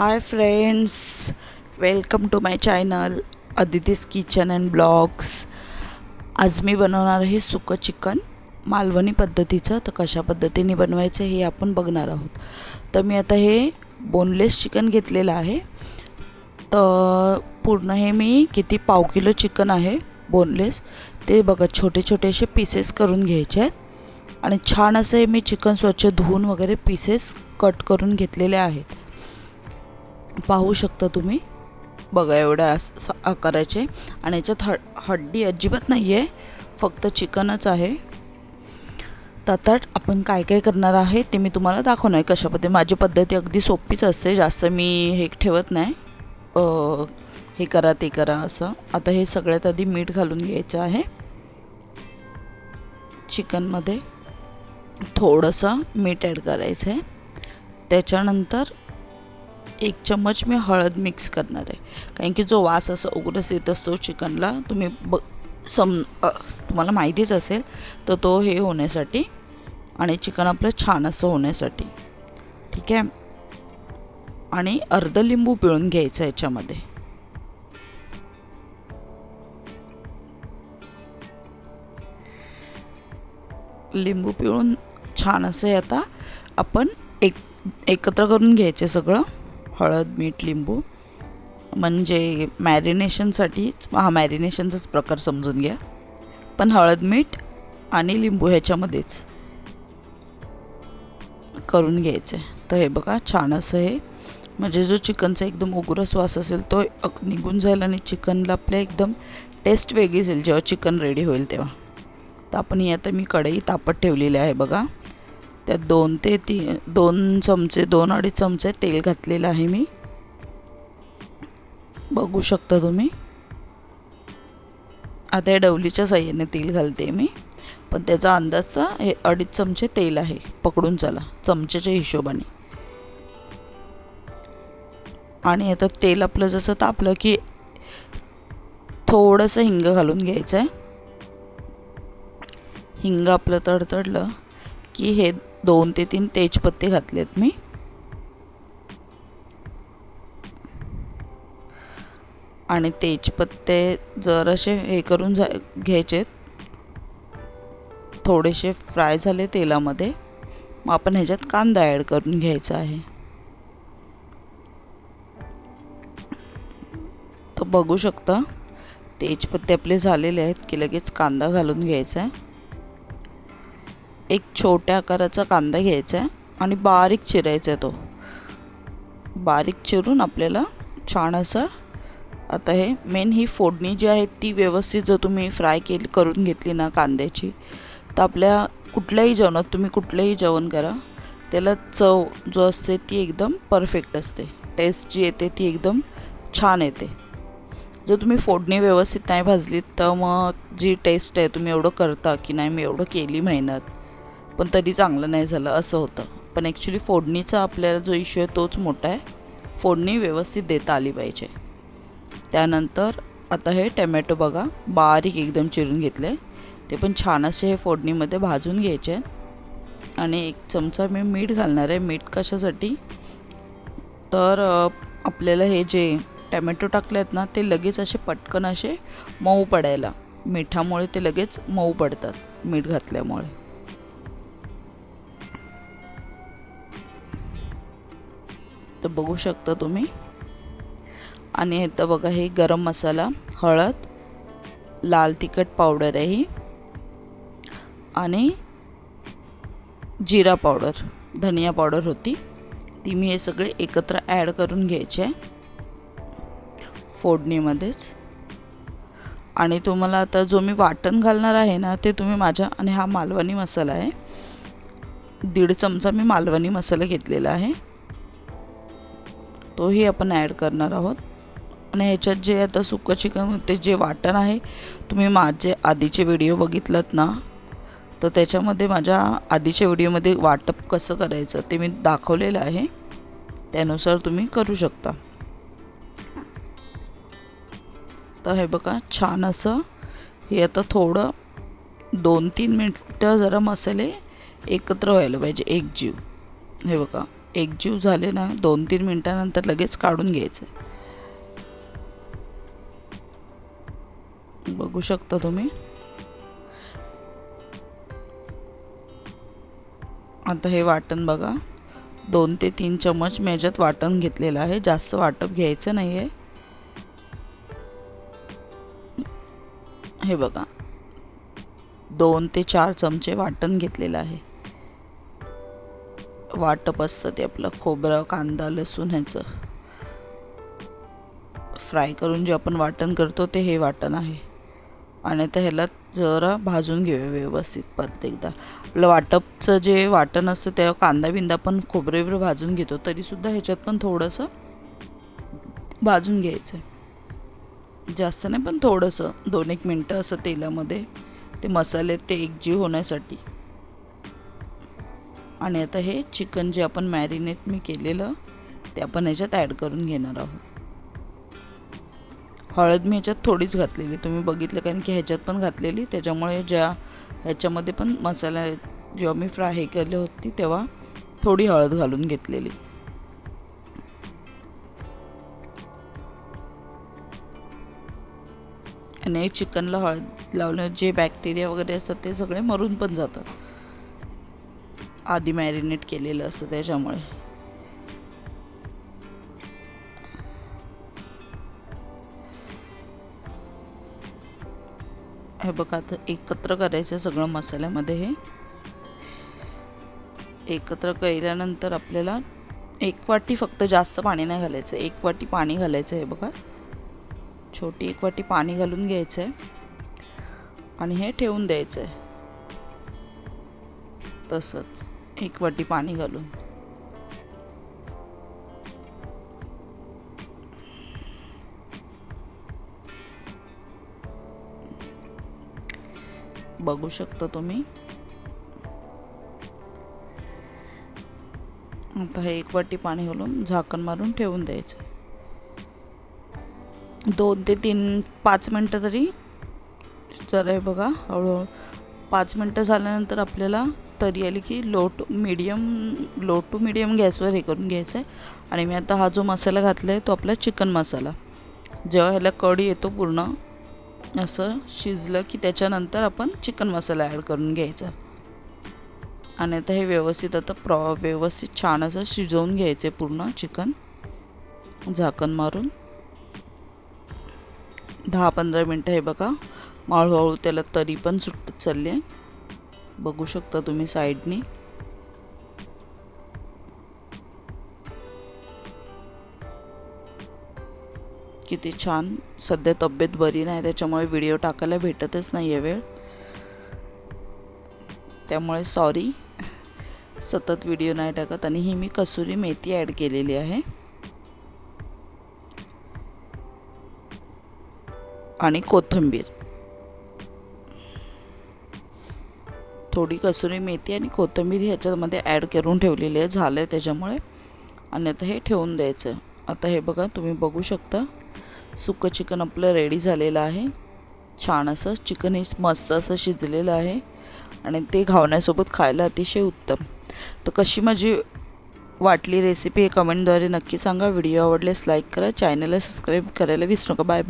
Hi friends welcome to my channel Aditi's kitchen and blogs आज मी बनवणार आहे सुकं चिकन. मालवणी पद्धतीचं. तर कशा पद्धतीने बनवायचं हे आपण बघणार आहोत. तर मी आता हे बोनलेस चिकन घेतलेलं आहे. तर पूर्ण हे मी किती पाव किलो चिकन आहे बोनलेस ते बघा छोटे छोटे असे पीसेस करून घ्यायचे आहेत. आणि छान असं हे मी चिकन स्वच्छ धुवून वगैरे पीसेस कट करून घेतलेले आहेत. पाहू शकता तुम्ही. बघा एवढ्या आकाराचे. आणि याच्यात ह हड्डी अजिबात नाही आहे फक्त चिकनच आहे. तर आपण काय काय करणार आहे ते मी तुम्हाला दाखवणार आहे. कशा पद्धती माझी पद्धती अगदी सोपीच असते. जास्त मी हे ठेवत नाही. हे करा ते करा असं. आता हे सगळ्यात आधी मीठ घालून घ्यायचं आहे. चिकनमध्ये थोडंसं मीठ ॲड करायचं आहे त्याच्यानंतर एक चम्मच मी हळद मिक्स करणार आहे. कारण की जो वास असा उग्रस येत असतो चिकनला तुम्ही ब सम तुम्हाला माहितीच असेल तर तो हे होण्यासाठी आणि चिकन आपलं छान असं होण्यासाठी. ठीक आहे? आणि अर्ध लिंबू पिळून घ्यायचं याच्यामध्ये. लिंबू पिळून छान असं हे आता आपण एक एकत्र करून घ्यायचे सगळं. हळद मीठ लिंबू म्हणजे मॅरिनेशनसाठीच हा मॅरिनेशनचाच प्रकार समजून घ्या. पण हळद मीठ आणि लिंबू ह्याच्यामध्येच करून घ्यायचं. आहे तर हे बघा छान असं हे. म्हणजे जो चिकनचा एकदम उग्र श्वास असेल तो निघून जाईल आणि चिकनला आपल्या एकदम टेस्ट वेगळीच येईल. जेव्हा चिकन रेडी होईल तेव्हा. तर आपण ही आता मी कढई तापत ठेवलेली आहे बघा. त्यात दोन ते ती दोन चमचे दोन अडीच चमचे तेल घातलेलं आहे मी. बघू शकता तुम्ही. आता या डवलीच्या साह्याने तेल घालते मी. पण त्याचा अंदाजचा हे अडीच चमचे तेल आहे. पकडून चला चमच्याच्या हिशोबाने. आणि आता तेल आपलं जसं तापलं की थोडंसं हिंग घालून घ्यायचं आहे हिंग आपलं तडतडलं की हे दोन ते तीन तेजपत्ते घातलेत मी. आणि तेजपत्ते जर असे हे करून जा घ्यायचे थोडेसे फ्राय झाले तेलामध्ये मग आपण ह्याच्यात कांदा ॲड करून घ्यायचा आहे. तर बघू शकता तेजपत्ते आपले झालेले आहेत की लगेच कांदा घालून घ्यायचा आहे. एक छोट्या आकाराचा कांदा घ्यायचा आहे आणि बारीक चिरायचा आहे तो. बारीक चिरून आपल्याला छान असं आता हे मेन ही फोडणी जी आहे ती व्यवस्थित जर तुम्ही फ्राय केली करून घेतली ना कांद्याची तर आपल्या कुठल्याही जेवणात तुम्ही कुठलंही जेवण करा त्याला चव जो असते ती एकदम परफेक्ट असते. टेस्ट जी येते ती एकदम छान येते. जर तुम्ही फोडणी व्यवस्थित नाही भाजलीत तर मग जी टेस्ट आहे तुम्ही एवढं करता की नाही मी एवढं केली मेहनत. पण तरी चांगलं नाही झालं असं होतं. पण ॲक्च्युली फोडणीचा आपल्याला जो इश्यू आहे तोच मोठा आहे. फोडणी व्यवस्थित देता आली पाहिजे. त्यानंतर आता हे टमॅटो बघा बारीक एकदम चिरून घेतले. ते पण छान असे हे फोडणीमध्ये भाजून घ्यायचे. आणि एक चमचा मी मीठ घालणार आहे. मीठ कशासाठी? तर आपल्याला हे जे टमॅटो टाकले आहेत ना ते लगेच असे पटकन असे मऊ पडायला. मिठामुळे ते लगेच मऊ पडतात मीठ घातल्यामुळे. तर बघू शकता तुम्ही. आणि इथं तर बघा हे गरम मसाला हळद लाल तिखट पावडर आहे ही. आणि जिरा पावडर धनिया पावडर होती. ती मी हे सगळे एकत्र ॲड करून घ्यायचे आहे. फोडणीमध्येच. आणि तुम्हाला आता जो मी वाटण घालणार आहे ना ते तुम्ही माझ्या आणि हा मालवणी मसाला आहे. दीड चमचा मी मालवणी मसाला घेतलेला आहे. तोही आपण ॲड करणार आहोत. आणि ह्याच्यात जे आता सुकं चिकन ते जे वाटण आहे तुम्ही माझे आधीचे व्हिडिओ बघितलात ना? तर त्याच्यामध्ये माझ्या आधीच्या व्हिडिओमध्ये वाटप कसं करायचं ते मी दाखवलेलं आहे. त्यानुसार तुम्ही करू शकता. तर हे बघा छान असं हे आता थोडं दोन तीन मिनटं जरा मसाले एकत्र व्हायला पाहिजे एक जीव. हे बघा. एकजीव झाले ना दोन तीन मिनटानंतर लगेच काढून घ्यायचं. बघू शकता तुम्ही. आता हे वाटण बघा. दोन ते तीन चमच मी याच्यात वाटण घेतलेलं आहे. जास्त वाटप घ्यायचं नाही आहे हे बघा. दोन ते चार चमचे वाटण घेतलेलं आहे. वाटप असतं ते आपलं खोबरं कांदा लसूण ह्याचं. फ्राय करून जे आपण वाटण करतो ते हे वाटण आहे. आणि आता ह्याला जरा भाजून घेऊया व्यवस्थित परत एकदा. आपलं वाटपचं जे वाटण असतं त्या कांदा बिंदा पण खोबरे बिबरे भाजून घेतो तरीसुद्धा ह्याच्यात पण थोडंसं भाजून घ्यायचं जास्त नाही पण थोडंसं दोन एक मिनटं असं तेलामध्ये. ते मसाले ते एकजीव होण्यासाठी. आणि आता हे चिकन जे आपण मॅरिनेट मी केलेलं ते आपण ह्याच्यात ॲड करून घेणार आहोत. हळद मी ह्याच्यात थोडीच घातलेली तुम्ही बघितलं कारण की ह्याच्यात पण घातलेली त्याच्यामुळे ज्या ह्याच्यामध्ये पण मसाला जेव्हा मी फ्राय हे केली होती तेव्हा थोडी हळद घालून घेतलेली. आणि चिकनला हळद लावलं जे बॅक्टेरिया वगैरे असतात ते सगळे मरून पण जातात. आधी मॅरिनेट केलेलं असतं त्याच्यामुळे. हे बघा आता एकत्र करायचं सगळं मसाल्यामध्ये हे. एकत्र केल्यानंतर आपल्याला एक वाटी फक्त जास्त पाणी नाही घालायचं एक वाटी पाणी घालायचं आहे बघा. छोटी एक वाटी पाणी घालून घ्यायचं आहे. आणि हे ठेवून द्यायचं आहे. तसंच. एक वाटी पाणी घालून. बघू शकता तुम्ही. आता हे एक वाटी पाणी घालून झाकण मारून ठेवून द्यायचं. दोन ते तीन पाच मिनटं तरी. जरा हे बघा हळूहळू. पाच मिनटं झाल्यानंतर आपल्याला तरी आली की low to medium low to medium गॅसवर हे करून घ्यायचं आहे. आणि मी आता हा जो मसाला घातला आहे तो आपला चिकन मसाला. जेव्हा ह्याला कढी येतो पूर्ण असं शिजलं की त्याच्यानंतर आपण चिकन मसाला ॲड करून घ्यायचा. आणि आता हे व्यवस्थित आता प्रॉ व्यवस्थित छान असं शिजवून घ्यायचं आहे पूर्ण चिकन. झाकण मारून. दहा पंधरा मिनटं हे बघा. हळूहळू त्याला तरी पण सुटत चालली आहे. बघू शकता तुम्ही साईडनी. किती छान. सध्या तब्येत बरी नाही त्याच्यामुळे व्हिडिओ टाकायला भेटतच नाही आहे वेळ. त्यामुळे सॉरी. सतत व्हिडिओ नाही टाकत आणि ही मी कसुरी मेथी ॲड केलेली आहे. आणि कोथिंबीर. थोडी कसुरी मेथी आणि कोथिंबीर ह्याच्यामध्ये ॲड करून ठेवलेली आहे. झालं आहे त्याच्यामुळे. आणि आता हे ठेवून द्यायचं आता हे बघा तुम्ही बघू शकता. सुकं चिकन आपलं रेडी झालेलं आहे. छान असं चिकन हे मस्त असं शिजलेलं आहे. आणि ते घावण्यासोबत खायला अतिशय उत्तम. तर कशी माझी वाटली रेसिपी हे कमेंटद्वारे नक्की सांगा. व्हिडिओ आवडल्यास लाईक करा. चॅनलला सबस्क्राईब करायला विसरू नका. Bye bye